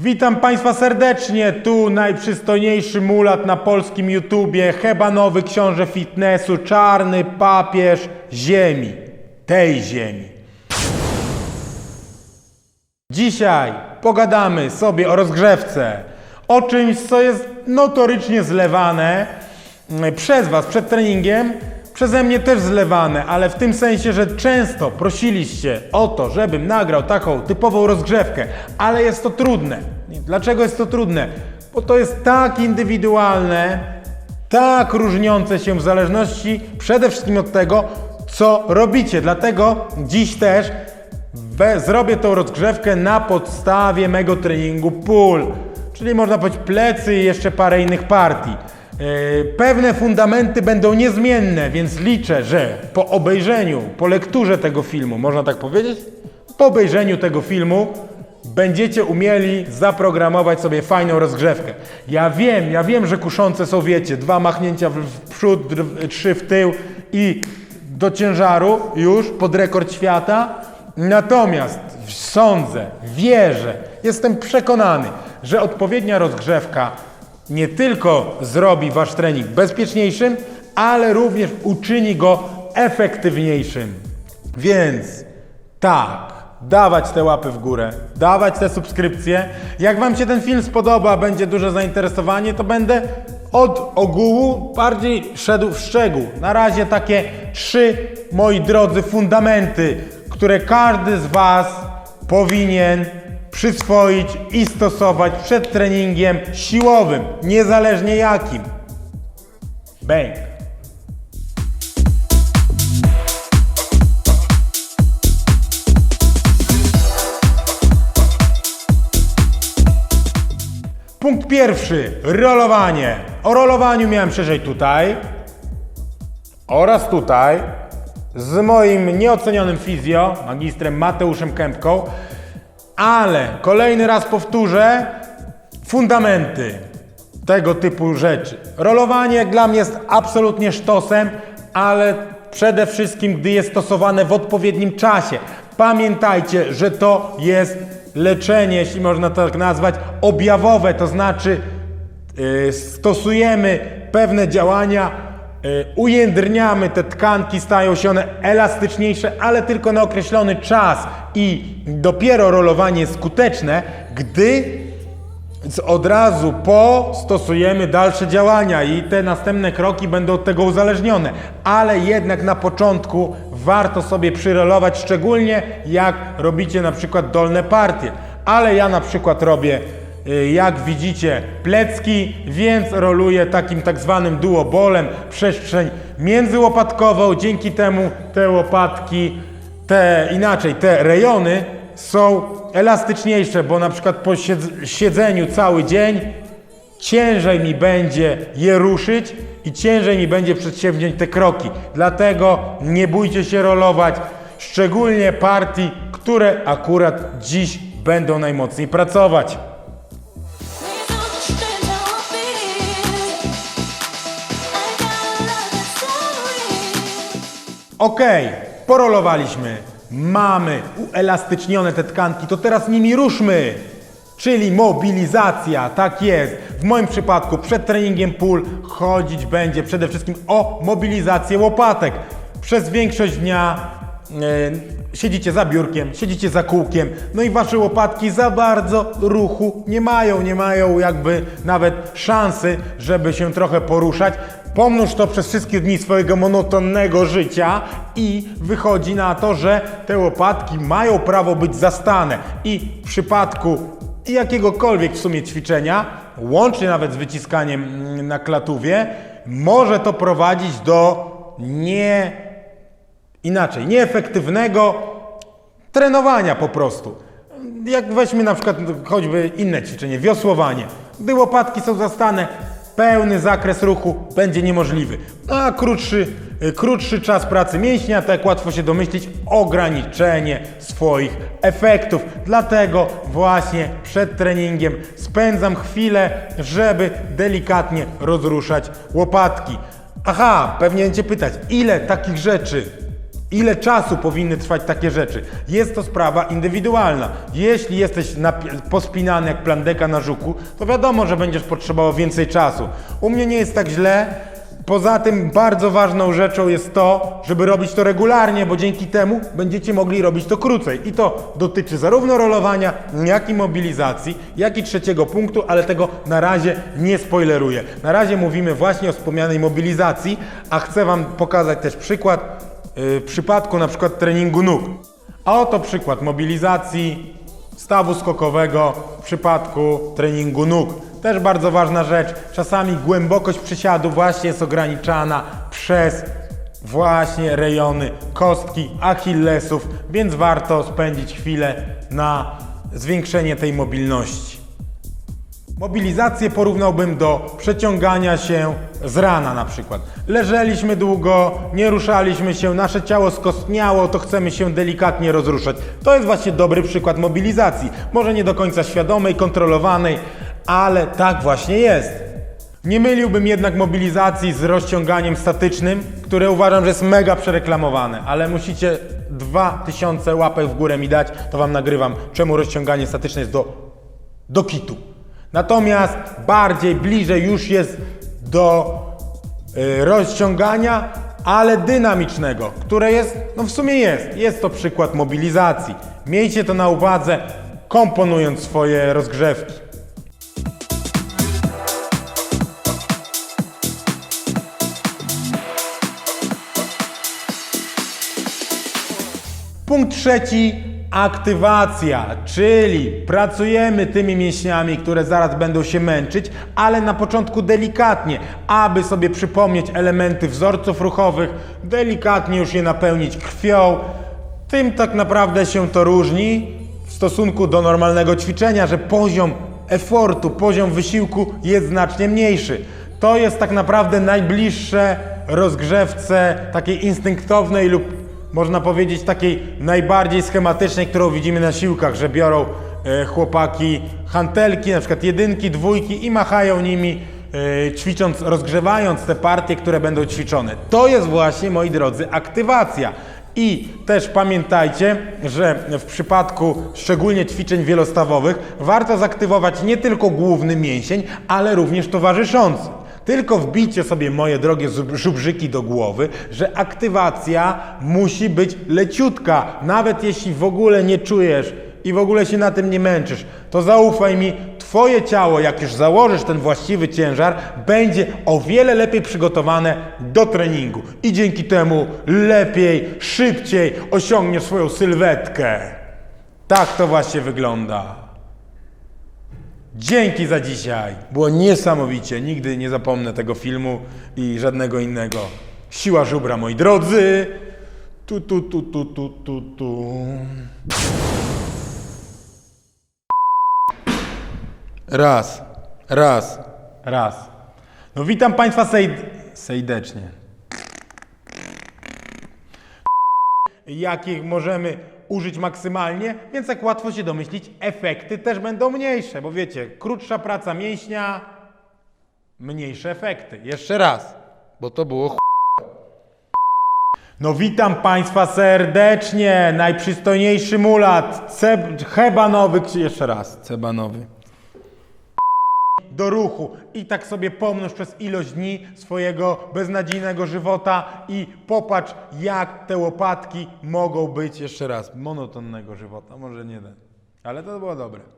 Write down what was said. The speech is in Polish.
Witam Państwa serdecznie, tu najprzystojniejszy mulat na polskim YouTubie, hebanowy książę fitnessu, czarny papież ziemi, tej ziemi. Dzisiaj pogadamy sobie o rozgrzewce, o czymś, co jest notorycznie zlewane mm, przez Was przed treningiem, przeze mnie też zlewane, ale w tym sensie, że często prosiliście o to, żebym nagrał taką typową rozgrzewkę, ale jest to trudne. Dlaczego jest to trudne? Bo to jest tak indywidualne, tak różniące się w zależności przede wszystkim od tego, co robicie. Dlatego dziś też zrobię tą rozgrzewkę na podstawie mego treningu pull, czyli można powiedzieć plecy i jeszcze parę innych partii. Yy, Pewne fundamenty będą niezmienne, więc liczę, że po obejrzeniu, po lekturze tego filmu, można tak powiedzieć, po obejrzeniu tego filmu będziecie umieli zaprogramować sobie fajną rozgrzewkę. Ja wiem, ja wiem, że kuszące są, wiecie, dwa machnięcia w przód, trzy w tył i do ciężaru już pod rekord świata. Natomiast sądzę, wierzę, jestem przekonany, że odpowiednia rozgrzewka nie tylko zrobi wasz trening bezpieczniejszym, ale również uczyni go efektywniejszym. Więc tak, dawać te łapy w górę, dawać te subskrypcje. Jak Wam się ten film spodoba, będzie duże zainteresowanie, to będę od ogółu bardziej szedł w szczegół. Na razie takie trzy, moi drodzy, fundamenty, które każdy z Was powinien przyswoić i stosować przed treningiem siłowym, niezależnie jakim. Bang! Punkt pierwszy, rolowanie. O rolowaniu miałem szerzej tutaj oraz tutaj z moim nieocenionym fizjo, magistrem Mateuszem Kępką, ale kolejny raz powtórzę, fundamenty tego typu rzeczy. Rolowanie dla mnie jest absolutnie sztosem, ale przede wszystkim, gdy jest stosowane w odpowiednim czasie. Pamiętajcie, że to jest leczenie, jeśli można tak nazwać, objawowe, to znaczy y, stosujemy pewne działania, ujędrniamy te tkanki, stają się one elastyczniejsze, ale tylko na określony czas i dopiero rolowanie skuteczne, gdy od razu po stosujemy dalsze działania i te następne kroki będą od tego uzależnione. Ale jednak na początku warto sobie przyrolować, szczególnie jak robicie na przykład dolne partie. Ale ja na przykład robię, jak widzicie, plecki, więc roluję takim tak zwanym duobolem przestrzeń międzyłopatkową. Dzięki temu te łopatki, te inaczej, te rejony są elastyczniejsze, bo na przykład po siedz- siedzeniu cały dzień ciężej mi będzie je ruszyć i ciężej mi będzie przedsięwziąć te kroki. Dlatego nie bójcie się rolować, szczególnie partii, które akurat dziś będą najmocniej pracować. Ok, porolowaliśmy. Mamy uelastycznione te tkanki, to teraz nimi ruszmy. Czyli mobilizacja, tak jest. W moim przypadku przed treningiem pull chodzić będzie przede wszystkim o mobilizację łopatek. Przez większość dnia e, siedzicie za biurkiem, siedzicie za kółkiem, no i wasze łopatki za bardzo ruchu nie mają, nie mają jakby nawet szansy, żeby się trochę poruszać. Pomnóż to przez wszystkie dni swojego monotonnego życia i wychodzi na to, że te łopatki mają prawo być zastane. I w przypadku jakiegokolwiek w sumie ćwiczenia, łącznie nawet z wyciskaniem mm, na klatówie, może to prowadzić do nie inaczej, nieefektywnego trenowania po prostu. Jak weźmy na przykład choćby inne ćwiczenie, wiosłowanie. Gdy łopatki są zastane, pełny zakres ruchu będzie niemożliwy. A krótszy, y, krótszy czas pracy mięśnia, tak łatwo się domyślić, ograniczenie swoich efektów. Dlatego właśnie przed treningiem spędzam chwilę, żeby delikatnie rozruszać łopatki. Aha, pewnie będziecie pytać, ile takich rzeczy Ile czasu powinny trwać takie rzeczy? Jest to sprawa indywidualna. Jeśli jesteś pospinany jak plandeka na żuku, to wiadomo, że będziesz potrzebował więcej czasu. U mnie nie jest tak źle. Poza tym bardzo ważną rzeczą jest to, żeby robić to regularnie, bo dzięki temu będziecie mogli robić to krócej. I to dotyczy zarówno rolowania, jak i mobilizacji, jak i trzeciego punktu, ale tego na razie nie spoileruję. Na razie mówimy właśnie o wspomnianej mobilizacji, a chcę Wam pokazać też przykład w przypadku na przykład treningu nóg. A oto przykład mobilizacji stawu skokowego w przypadku treningu nóg. Też bardzo ważna rzecz. Czasami głębokość przysiadu właśnie jest ograniczana przez właśnie rejony kostki achillesów, więc warto spędzić chwilę na zwiększenie tej mobilności. Mobilizację porównałbym do przeciągania się z rana na przykład. Leżeliśmy długo, nie ruszaliśmy się, nasze ciało skostniało, to chcemy się delikatnie rozruszać. To jest właśnie dobry przykład mobilizacji. Może nie do końca świadomej, kontrolowanej, ale tak właśnie jest. Nie myliłbym jednak mobilizacji z rozciąganiem statycznym, które uważam, że jest mega przereklamowane, ale musicie 2000 łapek w górę mi dać, to wam nagrywam, czemu rozciąganie statyczne jest do do kitu. Natomiast bardziej, bliżej już jest do y, rozciągania, ale dynamicznego, które jest, no w sumie jest. Jest to przykład mobilizacji. Miejcie to na uwadze, komponując swoje rozgrzewki. Punkt trzeci, aktywacja, czyli pracujemy tymi mięśniami, które zaraz będą się męczyć, ale na początku delikatnie, aby sobie przypomnieć elementy wzorców ruchowych, delikatnie już je napełnić krwią. Tym tak naprawdę się to różni w stosunku do normalnego ćwiczenia, że poziom efortu, poziom wysiłku jest znacznie mniejszy. To jest tak naprawdę najbliższe rozgrzewce takiej instynktownej lub można powiedzieć takiej najbardziej schematycznej, którą widzimy na siłkach, że biorą e, chłopaki hantelki, na przykład jedynki, dwójki i machają nimi, e, ćwicząc, rozgrzewając te partie, które będą ćwiczone. To jest właśnie, moi drodzy, aktywacja. I też pamiętajcie, że w przypadku szczególnie ćwiczeń wielostawowych warto zaktywować nie tylko główny mięsień, ale również towarzyszący. Tylko wbijcie sobie, moje drogie żubrzyki, do głowy, że aktywacja musi być leciutka. Nawet jeśli w ogóle nie czujesz i w ogóle się na tym nie męczysz, to zaufaj mi, Twoje ciało, jak już założysz ten właściwy ciężar, będzie o wiele lepiej przygotowane do treningu. I dzięki temu lepiej, szybciej osiągniesz swoją sylwetkę. Tak to właśnie wygląda. Dzięki za dzisiaj. Było niesamowicie. Nigdy nie zapomnę tego filmu i żadnego innego. Siła żubra, moi drodzy. Tu, tu, tu, tu, tu, tu, tu. Raz, raz, raz. No witam Państwa sejd... sejdecznie. Jakich możemy użyć maksymalnie, więc jak łatwo się domyślić, efekty też będą mniejsze, bo wiecie, krótsza praca mięśnia, mniejsze efekty. Jeszcze raz, bo to było ch... No witam Państwa serdecznie, najprzystojniejszy mulat, ceb... hebanowy, jeszcze raz, cebanowy do ruchu i tak sobie pomnóż przez ilość dni swojego beznadziejnego żywota i popatrz, jak te łopatki mogą być, jeszcze raz, monotonnego żywota, może nie ten, ale to było dobre.